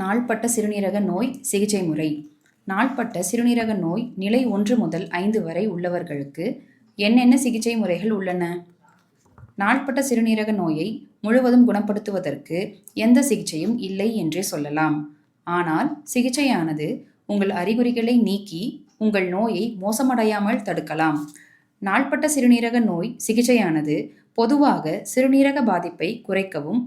நாள்பட்ட சிறுநீரக நோய் சிகிச்சை முறை. நாள்பட்ட சிறுநீரக நோய் நிலை ஒன்று முதல் ஐந்து வரை உள்ளவர்களுக்கு என்னென்ன சிகிச்சை முறைகள் உள்ளன? நாள்பட்ட சிறுநீரக நோயை முழுவதும் குணப்படுத்துவதற்கு எந்த சிகிச்சையும் இல்லை என்றே சொல்லலாம். ஆனால் சிகிச்சையானது உங்கள் அறிகுறிகளை நீக்கி உங்கள் நோயை மோசமடையாமல் தடுக்கலாம். நாள்பட்ட சிறுநீரக நோய் சிகிச்சையானது பொதுவாக சிறுநீரக பாதிப்பை குறைக்கவும்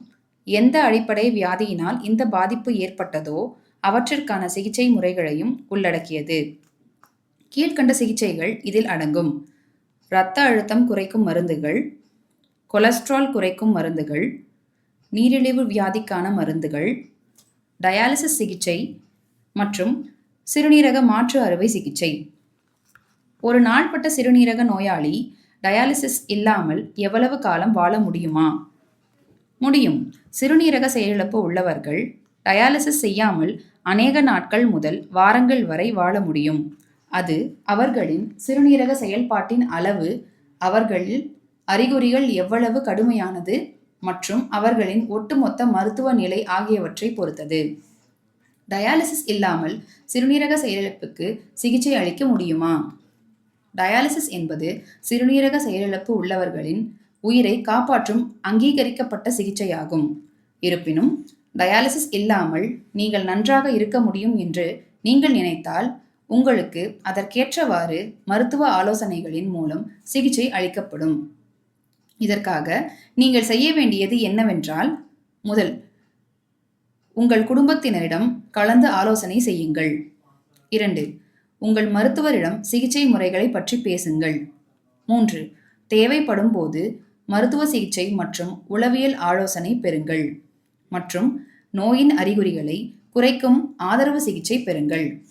எந்த அடிப்படை வியாதியினால் இந்த பாதிப்பு ஏற்பட்டதோ அவற்றிற்கான சிகிச்சை முறைகளையும் உள்ளடக்கியது. கீழ்க்கண்ட சிகிச்சைகள் இதில் அடங்கும். இரத்த அழுத்தம் குறைக்கும் மருந்துகள் கொலஸ்ட்ரால் குறைக்கும் மருந்துகள் நீரிழிவு வியாதிக்கான மருந்துகள் டயாலிசிஸ் சிகிச்சை மற்றும் சிறுநீரக மாற்று அறுவை சிகிச்சை. ஒரு நாள்பட்ட சிறுநீரக நோயாளி டயாலிசிஸ் இல்லாமல் எவ்வளவு காலம் வாழ முடியுமா? முடியும். சிறுநீரக செயலிழப்பு உள்ளவர்கள் டயாலிசிஸ் செய்யாமல் அநேக நாட்கள் முதல் வாரங்கள் வரை வாழ முடியும். அது அவர்களின் சிறுநீரக செயல்பாட்டின் அளவு அவர்களில் அறிகுறிகள் எவ்வளவு கடுமையானது மற்றும் அவர்களின் ஒட்டுமொத்த மருத்துவ நிலை ஆகியவற்றை பொறுத்தது. டயாலிசிஸ் இல்லாமல் சிறுநீரக செயலிழப்புக்கு சிகிச்சை அளிக்க முடியுமா? டயாலிசிஸ் என்பது சிறுநீரக செயலிழப்பு உள்ளவர்களின் உயிரை காப்பாற்றும் அங்கீகரிக்கப்பட்ட சிகிச்சையாகும். இருப்பினும் டயாலிசிஸ் இல்லாமல் நீங்கள் நன்றாக இருக்க முடியும் என்று நீங்கள் நினைத்தால் உங்களுக்கு அதற்கேற்றவாறு மருத்துவ ஆலோசனைகளின் மூலம் சிகிச்சை அளிக்கப்படும். இதற்காக நீங்கள் செய்ய வேண்டியது என்னவென்றால் முதல் உங்கள் குடும்பத்தினரிடம் கலந்து ஆலோசனை செய்யுங்கள். இரண்டு உங்கள் மருத்துவரிடம் சிகிச்சை முறைகளை பற்றி பேசுங்கள். மூன்று தேவைப்படும் போது மருத்துவ சிகிச்சை மற்றும் உளவியல் ஆலோசனை பெறுங்கள். மற்றும் நோயின் அறிகுறிகளை குறைக்கும் ஆதரவு சிகிச்சை பெறுங்கள்.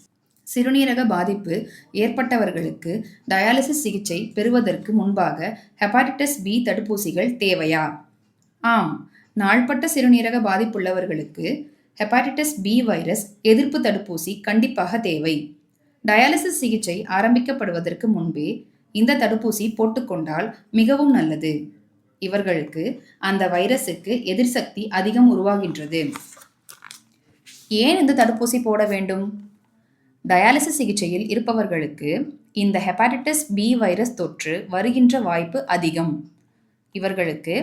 சிறுநீரக பாதிப்பு ஏற்பட்டவர்களுக்கு டயாலிசிஸ் சிகிச்சை பெறுவதற்கு முன்பாக ஹெப்பாட்டிட்டிஸ் பி தடுப்பூசிகள் தேவையா? ஆம். நாள்பட்ட சிறுநீரக பாதிப்புள்ளவர்களுக்கு ஹெப்பாட்டிட்டிஸ் பி வைரஸ் எதிர்ப்பு தடுப்பூசி கண்டிப்பாக தேவை. டயாலிசிஸ் சிகிச்சை ஆரம்பிக்கப்படுவதற்கு முன்பே இந்த தடுப்பூசி போட்டுக்கொண்டால் மிகவும் நல்லது. இவர்களுக்கு அந்த வைரஸுக்கு எதிர்சக்தி அதிகம் உருவாகின்றது. ஏன் இந்த தடுப்பூசி போட வேண்டும்? டயாலிசிஸ் சிகிச்சையில் இருப்பவர்களுக்கு இந்த ஹெப்பாட்டிட்டிஸ் பி வைரஸ் தொற்று வருகின்ற வாய்ப்பு அதிகம். இவர்களுக்கு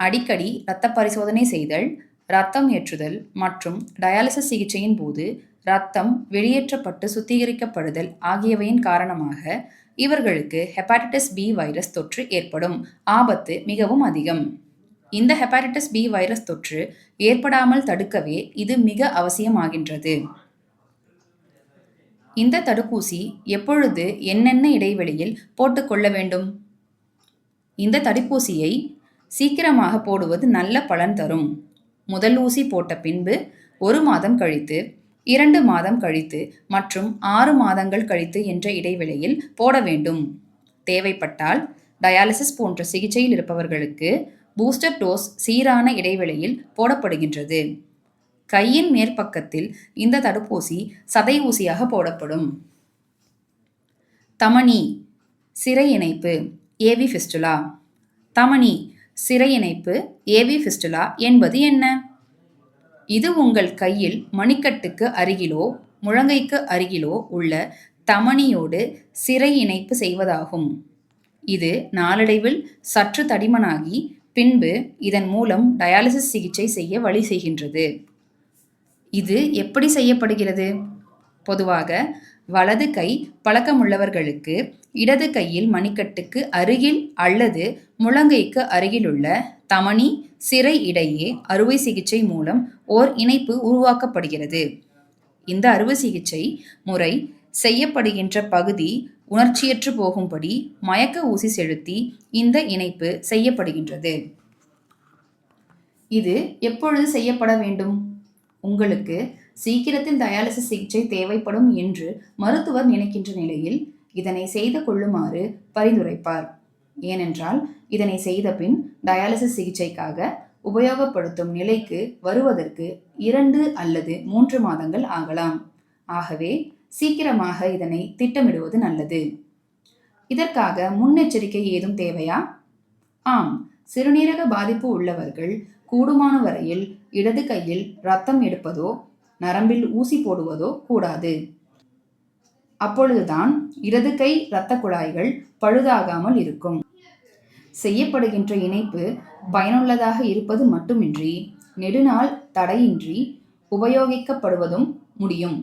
அடிக்கடி இரத்த பரிசோதனை செய்தல் இரத்தம் ஏற்றுதல் மற்றும் டயாலிசிஸ் சிகிச்சையின் போது இரத்தம் வெளியேற்றப்பட்டு சுத்திகரிக்கப்படுதல் ஆகியவையின் காரணமாக இவர்களுக்கு ஹெப்பாட்டிட்டிஸ் பி வைரஸ் தொற்று ஏற்படும். ஆபத்து மிகவும் அதிகம். இந்த ஹெப்பாட்டிட்டிஸ் பி வைரஸ் தொற்று ஏற்படாமல் தடுக்கவே இது மிக அவசியமாகின்றது. இந்த தடுப்பூசி எப்பொழுது என்னென்ன இடைவெளியில் போட்டுக்கொள்ள வேண்டும்? இந்த தடுப்பூசியை சீக்கிரமாக போடுவது நல்ல பலன் தரும். முதல் ஊசி போட்ட பின்பு ஒரு மாதம் கழித்து இரண்டு மாதம் கழித்து மற்றும் ஆறு மாதங்கள் கழித்து என்ற இடைவெளியில் போட வேண்டும். தேவைப்பட்டால் டயாலிசிஸ் போன்ற சிகிச்சையில் இருப்பவர்களுக்கு பூஸ்டர் டோஸ் சீரான இடைவெளியில் போடப்படுகின்றது. கையின் மேற்பக்கத்தில் இந்த தடுப்பூசி சதை ஊசியாக போடப்படும். தமனி சிறை இணைப்பு ஏவி ஃபிஸ்டுலா. தமனி சிறை இணைப்பு ஏவி ஃபிஸ்டுலா என்பது என்ன? இது உங்கள் கையில் மணிக்கட்டுக்கு அருகிலோ முழங்கைக்கு அருகிலோ உள்ள தமனியோடு சிறை இணைப்பு செய்வதாகும். இது நாளடைவில் சற்று தடிமனாகி பின்பு இதன் மூலம் டயாலிசிஸ் சிகிச்சை செய்ய வழி செய்கின்றது. இது எப்படி செய்யப்படுகிறது? பொதுவாக வலது கை பழக்கமுள்ளவர்களுக்கு இடது கையில் மணிக்கட்டுக்கு அருகில் அல்லது முழங்கைக்கு அருகிலுள்ள தமனி சிறை இடையே அறுவை சிகிச்சை மூலம் ஓர் இணைப்பு உருவாக்கப்படுகிறது. இந்த அறுவை சிகிச்சை முறை செய்யப்படுகின்ற பகுதி உணர்ச்சியற்று போகும்படி மயக்க ஊசி செலுத்தி இந்த இணைப்பு செய்யப்படுகின்றது. இது எப்பொழுது செய்யப்பட வேண்டும்? உங்களுக்கு சீக்கிரத்தில் டயாலிசிஸ் சிகிச்சை தேவைப்படும் என்று மருத்துவர் நினைக்கின்ற நிலையில் இதனை செய்து கொள்ளுமாறு பரிந்துரைப்பார். ஏனென்றால் இதனை செய்த பின் டயாலிசிஸ் சிகிச்சைக்காக உபயோகப்படுத்தும் நிலைக்கு வருவதற்கு இரண்டு அல்லது மூன்று மாதங்கள் ஆகலாம். ஆகவே சீக்கிரமாக இதனை திட்டமிடுவது நல்லது. இதற்காக முன்னெச்சரிக்கை ஏதும் தேவையா? ஆம் சிறுநீரக பாதிப்பு உள்ளவர்கள் கூடுமான வரையில் இடது கையில் ரத்தம் எடுப்பதோ நரம்பில் ஊசி போடுவதோ கூடாது. அப்பொழுதுதான் இடது கை இரத்த குழாய்கள் பழுதாகாமல் இருக்கும். செய்யப்படுகின்ற இணைப்பு பயனுள்ளதாக இருப்பது மட்டுமின்றி நெடுநாள் தடையின்றி உபயோகிக்கப்படுவதும் முடியும்.